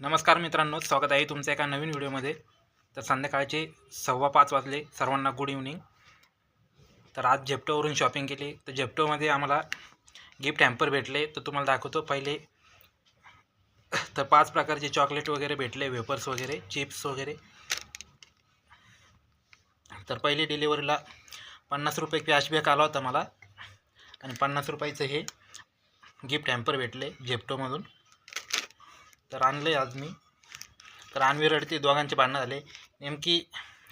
नमस्कार मित्रांनो स्वागत आहे तुमचं एका नवीन व्हिडिओमध्ये. तर संध्याकाळचे सव्वा पाच वाजले. सर्वांना गुड इव्हनिंग तर आज झेप्टोवरून शॉपिंग केली. तर झेप्टोमध्ये आम्हाला गिफ्ट हॅम्पर भेटले. तर तुम्हाला दाखवतो पहिले. तर पाच प्रकारचे चॉकलेट वगैरे भेटले. वेपर्स वगैरे चिप्स वगैरे. तर पहिले डिलिव्हरीला पन्नास रुपये कॅशबॅक आला होता मला. आणि पन्नास रुपयाचं हे गिफ्ट हॅम्पर भेटले झेप्टोमधून. तर आणले आज मी. तर आणवी रडते दोघांचे भांडणं झाले. नेमकी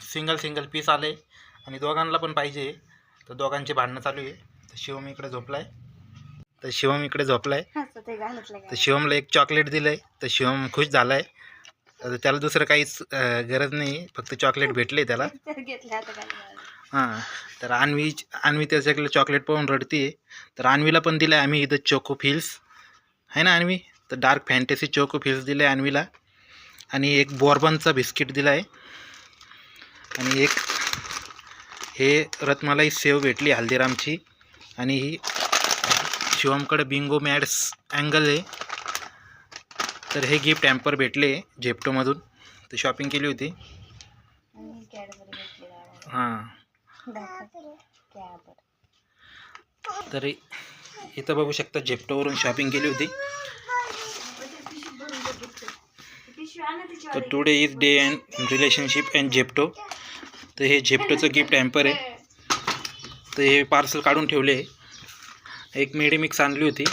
सिंगल सिंगल पीस आले. आणि दोघांना पण पाहिजे. तर दोघांचे भांडणं चालू आहे. तर शिवम इकडे झोपला आहे तर शिवम इकडे झोपला आहे असं ते घालतलं तर शिवमला एक चॉकलेट दिलं आहे तर शिवम खुश झाला आहे तर त्याला दुसरं काहीच गरज नाही. फक्त चॉकलेट भेटले त्याला. हां तर अन्वी अन्वी त्याच्याकडे चॉकलेट पाहून रडते तर अन्वीला पण दिलं आहे आम्ही इथं चोको फिल्स आहे ना अन्वी तर डार्क फॅन्टसी चोको फिल्स दिलं आहे अन्वीला. आणि एक बॉर्बनचा बिस्किट दिला आहे आणि एक हे रत्मालाई सेव भेटली हल्दीरामची. आणि ही शिवमकडे बिंगो मॅड्स अँगल आहे. तर हे गिफ्ट टॅम्पर भेटले झेप्टोमधून. तर शॉपिंग केली होती. हां. तर इथं बघू शकता झेप्टोवरून शॉपिंग केली होती. तर today is day and relationship and Zepto तर हे झेप्टोचं गिफ्ट हॅम्पर आहे. तर हे पार्सल काढून ठेवले. एक मेडिमिक्स आणली होती.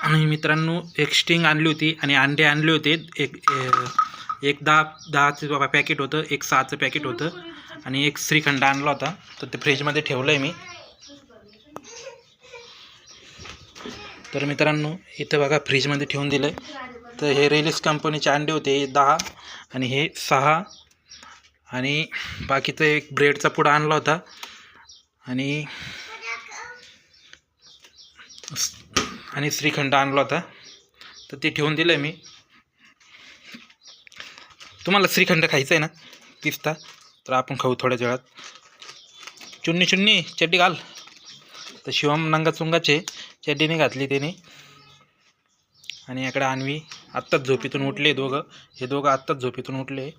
आणि मित्रांनो एक स्टिंग आणली होती आणि अंडे आणले होते. एक एक दहा दहाचं पॅकेट होतं एक सहाचं पॅकेट होतं. आणि एक श्रीखंड आणला होता. तर ते फ्रीजमध्ये ठेवलं आहे मी. तर मित्रांनो इथं बघा फ्रीजमध्ये ठेवून दिलं आहे तर हे रेलिस कंपनीचे अंडे होते हे दहा आणि हे सहा. आणि बाकीचं एक ब्रेडचा पुडा आणला होता. आणि आणि श्रीखंड आणला होता. तर ते ठेवून दिलं आहे मी. तुम्हाला श्रीखंड खायचं आहे ना? पिस्ता. तर आपण खाऊ थोड्याच वेळात. चुन्नी चुन्नी चड्डी घाल. तर शिवम नंगा चुंगाचे. चड्डीने घातली त्याने. आणि इकडे आणवी आत्ताच झोपेतून उठले दोघं. हे दोघं आत्ताच झोपेतून उठले.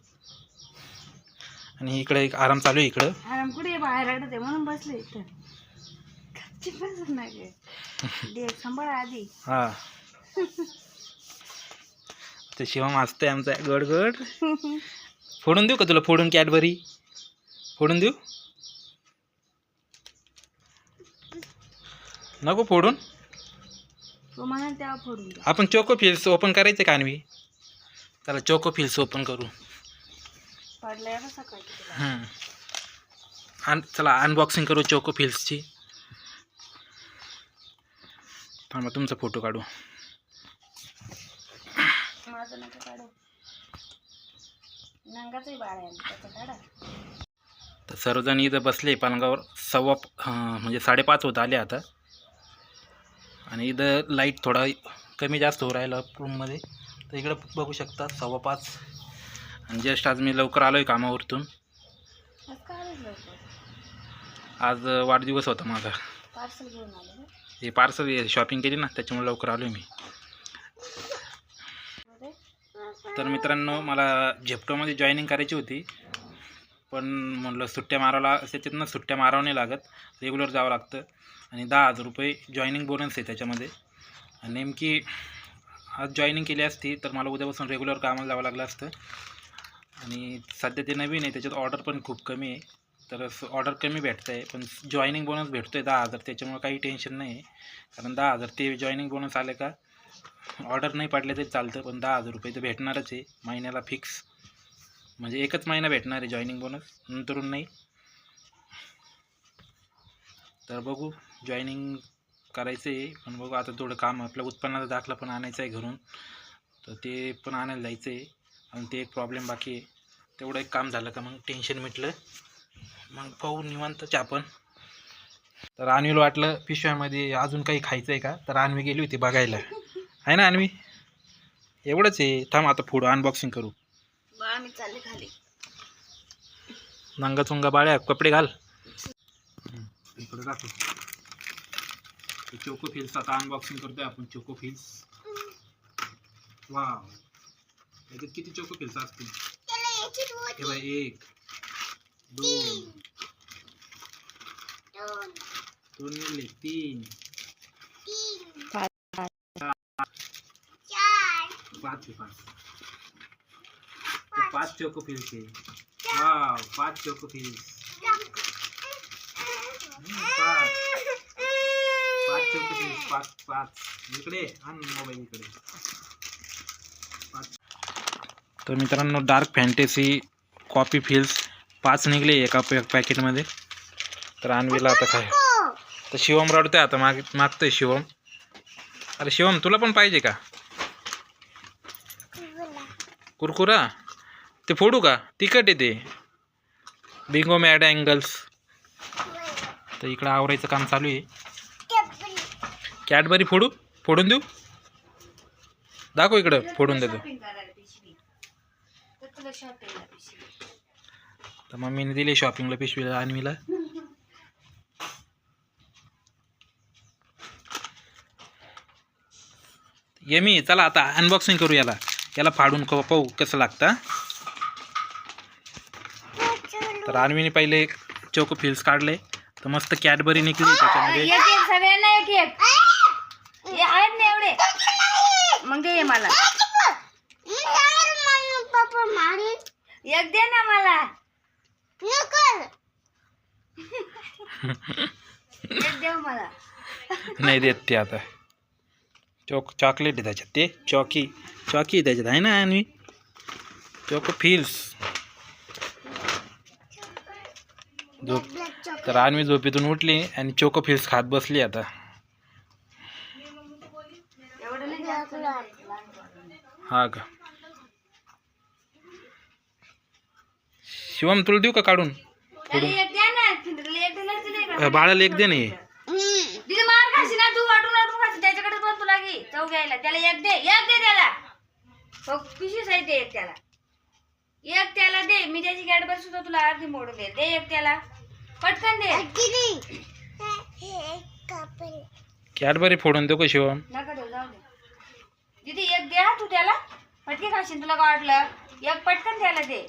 आणि इकडे एक आराम चालू आहे इकडं. आराम कुठे? बाहेर आहे म्हणून बसले सांभाळ आधी. हां. ते शिवम हसतंय आमचा. गड गड. फोडून देऊ का तुला? फोडून कॅडबरी? फोडून देऊ? नको फोडून. तो म्हणा तेव्हा फोडून द्या. आपण चोको फिल्स ओपन करायचं का अन्वी? त्याला चोको फिल्स ओपन करू. पडलंय बा सकाळी तिला. हम्म. आण चला अनबॉक्सिंग करू चोको फिल्सची. थांबा तुमचा फोटो काढू. माझं नका काढू. नंगाचंही बाळ आहे त्याचं काढा. तर सर्वजण इथं बसले पलंगावर सव्वा हां, म्हणजे साडेपाच होत आले आता. आणि इथं लाइट थोडा कमी जास्त हो राहिला रूममध्ये तर इकडं बघू शकता सव्वा पाच. आणि जस्ट आज मी लवकर आलो आहे कामावरतून. आज वाढदिवस होता माझा. हे पार्सल शॉपिंग केली ना त्याच्यामुळे लवकर आलो आहे मी तर मित्रांनो मला झेप्टोमध्ये जॉईनिंग करायची होती. पण म्हटलं सुट्ट्या मारायला त्याच्यातनं सुट्ट्या मारावं नाही लागत. रेग्युलर जावं लागतं. आणि दहा हजार रुपये जॉईनिंग बोनस आहे त्याच्यामध्ये. आणि नेमकी आज जॉईनिंग केली असती तर मला उद्यापासून रेग्युलर कामाला जावं लागलं असतं. आणि सध्या ते नवीन आहे त्याच्यात ऑर्डर पण खूप कमी आहे. तर ऑर्डर कमी भेटतं आहे पण जॉईनिंग बोनस भेटतो आहे दहा हजार. त्याच्यामुळे काही टेन्शन नाही आहे. कारण दहा हजार ते जॉईनिंग बोनस आले का ऑर्डर नाही पाडले तरी चालतं पण दहा हजार रुपये तर भेटणारच आहे. महिन्याला फिक्स म्हणजे एकच महिना भेटणार आहे जॉईनिंग बोनस नंतरून नाही. तर बघू जॉईनिंग करायचं आहे पण बघू आता थोडं काम आपल्या उत्पन्नाचा दाखला पण आणायचा आहे घरून. तर ते पण आणायला जायचं आहे आणि ते एक प्रॉब्लेम बाकी आहे. तेवढं एक काम झालं का मग टेन्शन मिटलं. मग पाहू निवांतच आपण तर अन्वीला वाटलं पिशव्यामध्ये अजून काही खायचं आहे का? तर आणवी गेली होती बघायला. आहे ना आणवी एवढंच आहे. थांब आता पुढं अनबॉक्सिंग करू. बा आम्ही चालले खाली. नंगा चुंगा बाळ्या कपडे घाल. इकडे दाखव. चोको फिल्स आता अनबॉक्सिंग करतोय आपण चोको फिल्स वा याच्यात किती चोको फिल्स असतील? हे बाय एक दोन. दोन. मिळले तीन. पाच आहे पाच. ते पाच चोको फिल्स आहे. वाव पाच चोको फिल्स पाच. पाच चोको फिल्स पाच पाच. इकडे आण मोबाईल इकडे. तर मित्रांनो डार्क फॅन्टेसी कॉपी फिल्स पाच निघले एका पॅ पॅकेटमध्ये तर आणवीला आता काय? तर शिवम रडतोय आता माग मागतोय शिवम. अरे शिवम तुला पण पाहिजे का? कुरकुरा? ते फोडू का? तिखट येते बिंगो मॅड अँगल्स तर इकडं आवरायचं काम चालू आहे. कॅडबरी फोडू? फोडून देऊ? दाखव इकडं फोडून देतो. तर मम्मीने दिली शॉपिंगला पिशवीला आणवीला. येमी चला आता अनबॉक्सिंग करू याला. याला फाडून पाहू कसं लागतं. तर अन्वीने पहिले चोको फिल्स काढले तर मस्त कॅडबरी निघली त्याच्यामध्ये एक एक सगळ्यांना एक एक। हे आहेत ना एवढे। मग दे मला। एक दे ना मला। एक दे मला। नाही देत ते आता. चोक चॉकलेट आहे त्याच्यात ते. चॉकी चॉकी त्याच्यात आहे ना अन्वी चोको फिल्स. झोप. तर अन्वी झोपेतून उठली आणि चोको फिल्स खात बसली आता. हा का? शिवम तुला देऊ का काढून? बाळाला एक दे नाही त्याला एक दे एक दे त्याला. पिशीच आहे ते त्याला. एक त्याला दे मी त्याची गॅडबर सुद्धा तुला अर्धी मोडून दे दे एक त्याला पटकन दे. कॅडबरी फोडून देऊ का शिवम? नका देऊ जाऊ दे. दीदी एक दे हा तू त्याला. पटके खाशील तुला काय वाटलं? एक पटकन त्याला दे.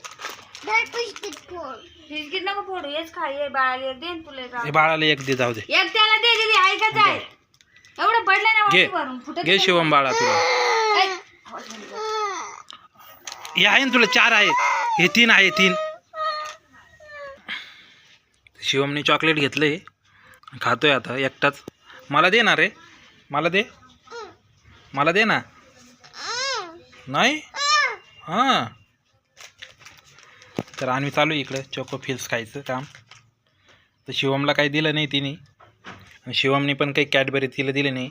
बिस्किट नको फोडू हेच खा ये बाळाला एक दे न तुला एक हे बाळाला एक दे जाऊ दे. एक त्याला दे दीदी ऐकत आहे. एवढं पडलं ना घे. वाटी भरून फुटत घे शिवम बाळा तुला. हे आहे ना तुला चार आहे. हे तीन आहे तीन. शिवमने चॉकलेट घेतलंय. खातोय आता एकटाच. मला दे ना रे. मला दे. मला दे ना. नाही? हां. तर आम्ही चालू आहे इकडं चोको फिल्स खायचं काम. तर शिवमला काही दिलं नाही तिने. आणि शिवमने पण काही कॅडबरी तिला दिले नाही.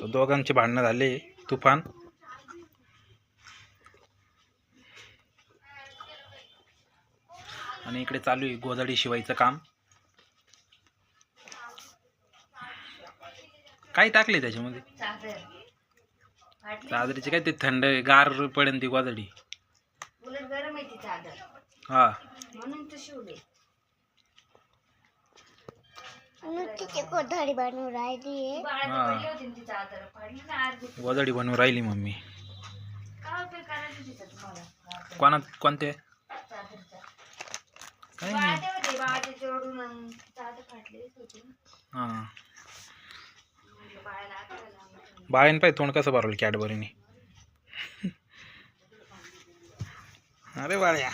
तर दोघांचे भांडणं झाले तुफान. आणि इकडे चालू आहे गोधडी शिवायचं काम. काय टाकले त्याच्यामध्ये? चादरीचे काय ते थंड गार पडेल ती गोधडी. उलट गरम आहे ती चादर. हा. म्हणून तर शिवले. कोठारी बनवून राहिली हा. बनवून राहिली मम्मी. कोणा कोणते चादरचा काय नाही बाळाचे होते बाळाचे जोडून अन चादर फाटलीच होती ना हां. बाळेन पाय तोंड कसं भरवलं कॅडबरीने अरे बाळ्या.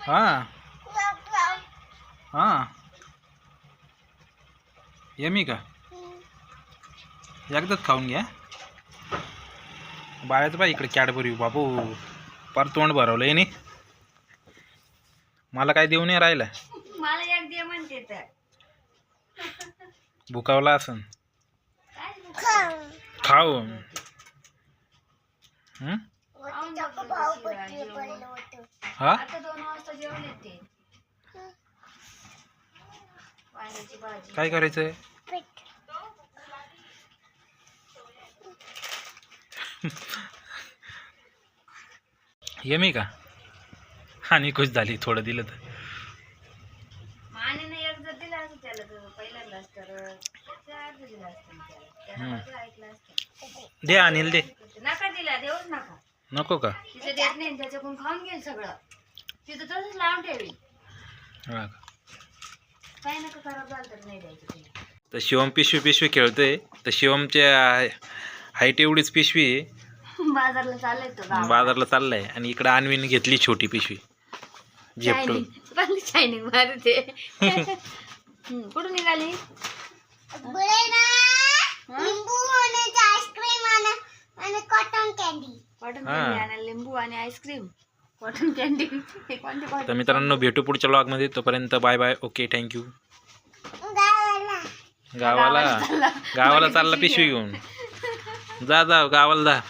हां. हां. यमी का? एकदाच खाऊन घ्या. बाळ्याचं पाय इकडे कॅडबरी बाबू पार तोंड भरवलं याने मला काय देऊ नाही राहिलं. मला एक दे म्हणते तर. भुकावला असन. काय खाऊ. हं? हा? आता दोन वाजता वांग्याची भाजी. काय करायचंय? यमी का? आणि खुश झाली थोडं दिलं तर. दिला दिला. दे अनिल दे. नका देऊच नका. नको का? तिचं देत नाही त्याच्याकडून खाऊन घेईल सगळं. तिथं तसंच लावून ठेवी. हा का. काही नका खराब झालं तर नाही द्यायचं तिला. तर शिवम पिशवी पिशवी खेळतोय. तर शिवमच्या हाईट एवढीच पिशवी आहे. बाजारला चाललंय तो गावाला. बाजारला चाललाय. आणि इकडं आणवीन घेतली छोटी पिशवी. झेपटो शायनिंग मारते. कुठून निघाली? Cotton candy cotton. कॅन्डी आणि लिंबू आणि आईस्क्रीम कॉटन कॅन्डी तर मित्रांनो भेटू पुढच्या ब्लॉगमध्ये तोपर्यंत बाय बाय ओके थँक्यू गावाला. गावाला. गावाला चालला. पिशवी घेऊन. जा जा गावाला जा.